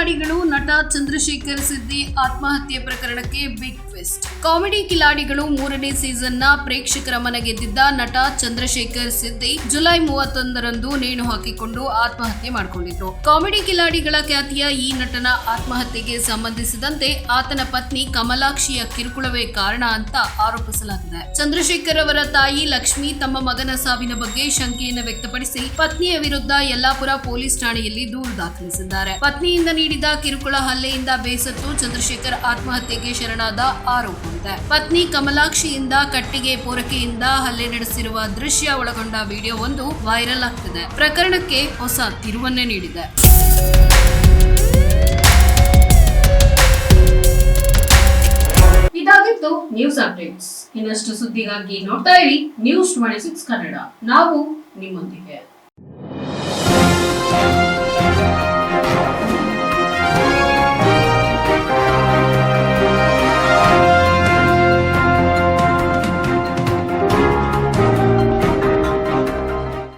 ಕಿಲಾಡಿಗಳು ನಟ ಚಂದ್ರಶೇಖರ್ ಸಿದ್ದಿ ಆತ್ಮಹತ್ಯೆ ಪ್ರಕರಣಕ್ಕೆ ಬಿಗ್ ಟ್ವಿಸ್ಟ್. ಕಾಮಿಡಿ ಕಿಲಾಡಿಗಳು ಮೂರನೇ ಸೀಸನ್ನ ಪ್ರೇಕ್ಷಕರ ಮನ ಗೆದ್ದಿದ್ದ ನಟ ಚಂದ್ರಶೇಖರ್ ಸಿದ್ದಿ ಜುಲೈ ಮೂವತ್ತೊಂದರಂದು ನೇಣು ಹಾಕಿಕೊಂಡು ಆತ್ಮಹತ್ಯೆ ಮಾಡಿಕೊಂಡಿದ್ರು. ಕಾಮಿಡಿ ಕಿಲಾಡಿಗಳ ಖ್ಯಾತಿಯ ಈ ನಟನ ಆತ್ಮಹತ್ಯೆಗೆ ಸಂಬಂಧಿಸಿದಂತೆ ಆತನ ಪತ್ನಿ ಕಮಲಾಕ್ಷಿಯ ಕಿರುಕುಳವೇ ಕಾರಣ ಅಂತ ಆರೋಪಿಸಲಾಗಿದೆ. ಚಂದ್ರಶೇಖರ್ ಅವರ ತಾಯಿ ಲಕ್ಷ್ಮಿ ತಮ್ಮ ಮಗನ ಸಾವಿನ ಬಗ್ಗೆ ಶಂಕೆಯನ್ನು ವ್ಯಕ್ತಪಡಿಸಿ ಪತ್ನಿಯ ವಿರುದ್ಧ ಯಲ್ಲಾಪುರ ಪೊಲೀಸ್ ಠಾಣೆಯಲ್ಲಿ ದೂರು ದಾಖಲಿಸಿದ್ದಾರೆ. ಪತ್ನಿಯಿಂದ ಕಿರುಕುಳ ಹಲ್ಲೆಯಿಂದ ಬೇಸತ್ತು ಚಂದ್ರಶೇಖರ್ ಆತ್ಮಹತ್ಯೆಗೆ ಶರಣಾದ ಆರೋಪವಿದೆ ಪತ್ನಿ ಕಮಲಾಕ್ಷಿಯಿಂದ ಕಟ್ಟಿಗೆ ಪೂರಕೆಯಿಂದ ಹಲ್ಲೆ ನಡೆಸಿರುವ ದೃಶ್ಯ ಒಳಗೊಂಡ ವಿಡಿಯೋ ಒಂದು ವೈರಲ್ ಆಗ್ತಿದೆ. ಪ್ರಕರಣಕ್ಕೆ ಹೊಸ ತಿರುವನ್ನೇ ನೀಡಿದೆ. ಇದಾಗಿತ್ತು ನ್ಯೂಸ್ ಅಪ್ಡೇಟ್ಸ್. ಇನ್ನಷ್ಟು ಸುದ್ದಿಗಾಗಿ ನೋಡ್ತಾ ಇರಿ ನ್ಯೂಸ್ ಟ್ವೆಂಟಿ ಸಿಕ್ಸ್ ಕನ್ನಡ. ನಾವು ನಿಮ್ಮೊಂದಿಗೆ.